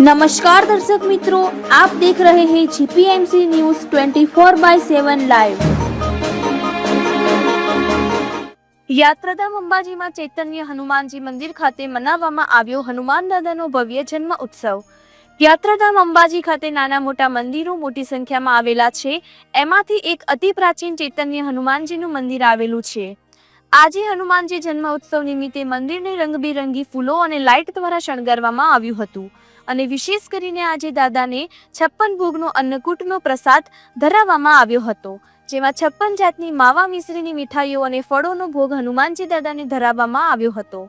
નમસ્કાર દર્શક મિત્રો આપ દેખ રહે હૈ જીપીએમસી ન્યૂઝ 24 બાય 7 લાઈવ યાત્રાધામ અંબાજીમાં ચૈતન્ય હનુમાનજી મંદિર ખાતે મનાવવામાં આવ્યો હનુમાન દાદાનો ભવ્ય જન્મ ઉત્સવ. યાત્રાધામ અંબાજી ખાતે નાના મોટા મંદિરો મોટી સંખ્યામાં આવેલા છે. એમાંથી એક અતિ પ્રાચીન ચૈતન્ય હનુમાનજીનું મંદિર આવેલું છે. આજે હનુમાનજી જન્મ ઉત્સવ નિમિત્તે મંદિરને રંગબેરંગી ફૂલો અને લાઇટ દ્વારા શણગારવામાં આવ્યું હતું. અને વિશેષ કરીને આજે દાદાને છપ્પન ભોગનો અન્નકૂટનો પ્રસાદ ધરાવવામાં આવ્યો હતો. જેમાં છપ્પન જાતની માવા મિશ્રીની મીઠાઈઓ અને ફળોનો ભોગ હનુમાનજી દાદાને ધરાવવામાં આવ્યો હતો.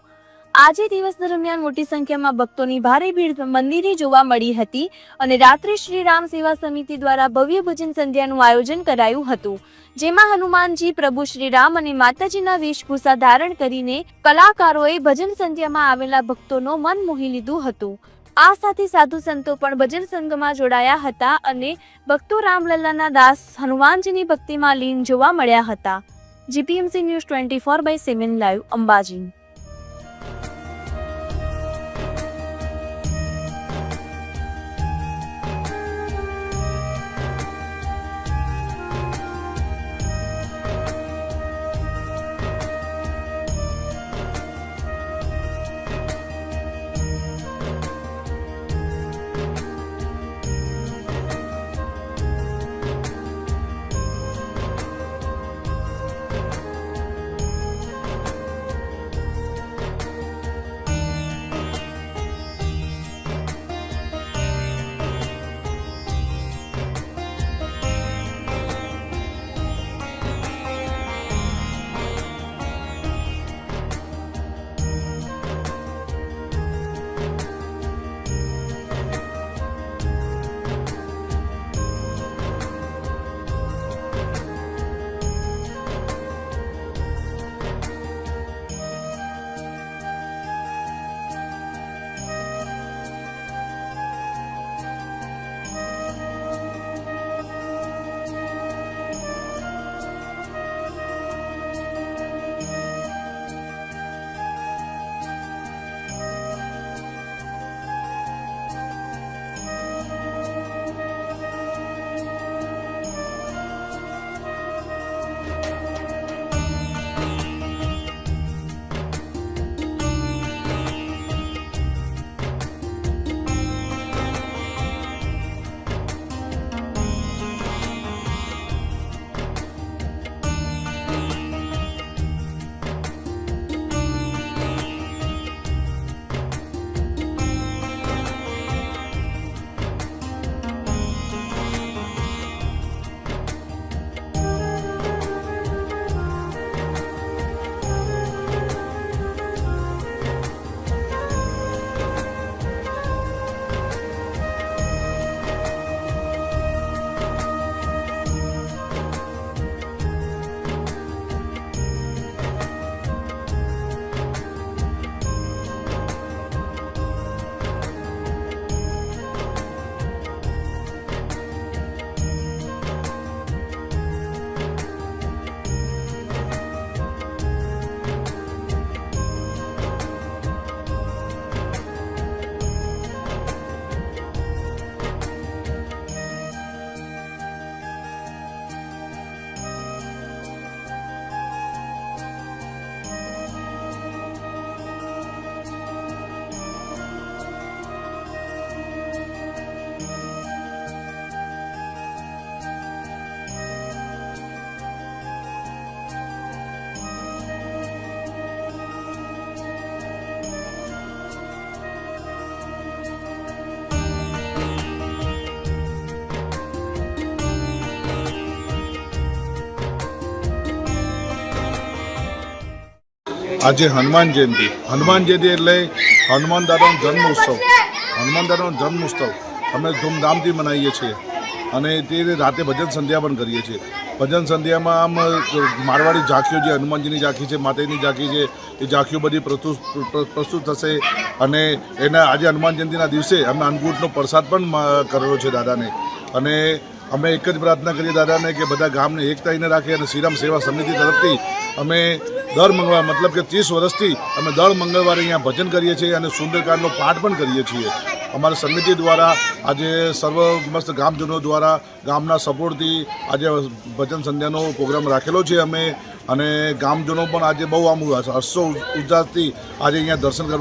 આજે દિવસ દરમિયાન મોટી સંખ્યામાં ભક્તોની ભારે ભીડ મંદિરે જોવા મળી હતી અને રાત્રે શ્રી રામ સેવા સમિતિ દ્વારા ભવ્ય ભજન સંધ્યાનું આયોજન કરાયું હતું. જેમાં હનુમાનજી, પ્રભુ શ્રી રામ અને માતાજીના વેશભૂષા ધારણ કરીને કલાકારોએ ભજન સંધ્યામાં આવેલા ભક્તોનો મન મોહી લીધું હતું. આ સાથે સાધુ સંતો પણ ભજન સંઘમાં જોડાયા હતા અને ભક્તો રામલલ્લાના દાસ હનુમાનજીની ભક્તિમાં લીન જોવા મળ્યા હતા. GPMC news twenty four by seven live Ambaji. આજે હનુમાન જયંતિ. હનુમાન જયંતિ એટલે હનુમાન દાદાનો જન્મ ઉત્સવ. હનુમાન દાદાનો જન્મ ઉત્સવ. અમે ધૂમધામથી મનાવીએ છીએ. અને તે રાતે ભજન સંધ્યા પણ કરીએ છીએ. ભજન સંધ્યામાં આમ મારવાડી ઝાંખીઓ જે હનુમાનજીની ઝાંખી છે, માતાજીની ઝાંખી છે, એ ઝાંખીઓ બધી પ્રસ્તુત થશે. અને એના, આજે હનુમાન જયંતિના દિવસે અમે અન્નકૂટનો પ્રસાદ પણ કરેલો છે દાદાને. અને અમે એક જ પ્રાર્થના કરીએ દાદાને કે બધા ગામને એકતાઈને રાખે અને શ્રીરામ સેવા સમિતિ તરફથી અમે દર મંગળવાર, મતલબ કે ત્રીસ વર્ષથી અમે દર મંગળવારે અહીંયા ભજન કરીએ છીએ અને સુંદરકાંડનો પાઠ પણ કરીએ છીએ. અમારી સમિતિ દ્વારા, આજે સર્વ મસ્ત ગામજનો દ્વારા, ગામના સપોર્ટથી આજે ભજન સંધ્યાનો પ્રોગ્રામ રાખેલો છે અમે. અને ગામજનો પણ આજે બહુ આમ હર્ષો ઉજાસથી આજે અહીંયા દર્શન કરવા